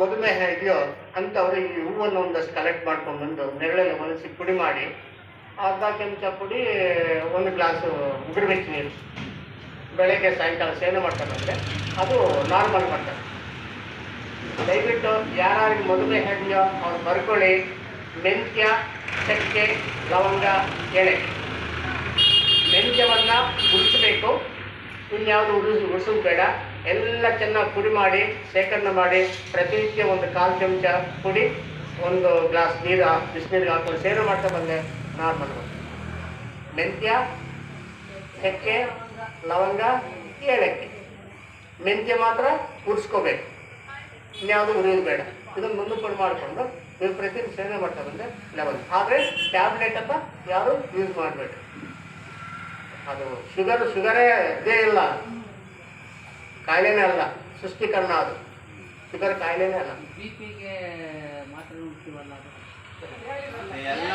ಮಧುಮೇಹ ಇದೆಯೋ ಅಂಥವ್ರು ಈ ಹೂವನ್ನು ಒಂದಷ್ಟು ಕಲೆಕ್ಟ್ ಮಾಡ್ಕೊಂಡು ಬಂದು ನೆರಳಲ್ಲಿ ಒಣಗಿಸಿ ಪುಡಿ ಮಾಡಿ ಅರ್ಧ ಚಮಚ ಪುಡಿ ಒಂದು ಗ್ಲಾಸು ಉಗುರು ನೀರು. ಬೆಳಗ್ಗೆ ಸಾಯಂಕಾಲ ಸೇವನೆ ಮಾಡ್ತಾರಂದರೆ ಅದು ನಾರ್ಮಲ್ ಮಾಡ್ತಾರೆ ದಯವಿಟ್ಟು ಯಾರಿಗೆ ಮಧುಮೇಹ ಇದೆಯೋ ಅವ್ರು ಬರ್ಕೊಳ್ಳಿ. ಮೆಂತ್ಯ, ಚಕ್ಕೆ, ಲವಂಗ, ಎಳೆ. ಮೆಂತ್ಯವನ್ನು ಉಳಿಸಬೇಕು ಇನ್ಯಾವುದು ಉಳಿಸ್ ಉಳಿಸೋದು ಬೇಡ. ಎಲ್ಲ ಚೆನ್ನಾಗಿ ಪುಡಿ ಮಾಡಿ, ಶೇಖರಣೆ ಮಾಡಿ ಪ್ರತಿನಿತ್ಯ ಒಂದು ಕಾಲು ಚಮಚ ಪುಡಿ, ಒಂದು ಗ್ಲಾಸ್ ನೀರು, ಬಿಸಿನೀರಿಗೆ ಹಾಕೊಂಡು ಸೇವನೆ ಮಾಡ್ತಾ ಬಂದೆ ನಾರ್ಮಲ್ ಮೆಂತ್ಯ ಚಕ್ಕೆ ಲವಂಗ, ಏಲಕ್ಕಿ. ಮೆಂತ್ಯ ಮಾತ್ರ ಉರಿಸ್ಕೋಬೇಕು. ಇನ್ಯಾವುದು ಉರಿಯೋದು ಬೇಡ. ಇದನ್ನು ಮುಂದೆ ಪುಡಿ ಮಾಡಿಕೊಂಡು ನೀವು ಪ್ರತಿ ಸೇವೆ ಮಾಡ್ತಾ ಬಂದೆ ಲೆವೆಲ್ ಆದರೆ ಟ್ಯಾಬ್ಲೆಟ್ ಅಂತ ಯಾರು ಯೂಸ್ ಮಾಡಬೇಡಿ ಅದು ಶುಗರ್ ಶುಗರೇ ಇದೇ ಇಲ್ಲ. ಕಾಯಿಲೆನೇ ಅಲ್ಲ ಸೃಷ್ಟಿಕರಣ ಅದು. ಶುಗರ್ ಕಾಯಿಲೆನೇ ಅಲ್ಲ. ಬಿ ಪಿಗೆ ಮಾತ್ರ ನುಡ್ತೀವಲ್ಲ ಅದು? ಎಲ್ಲ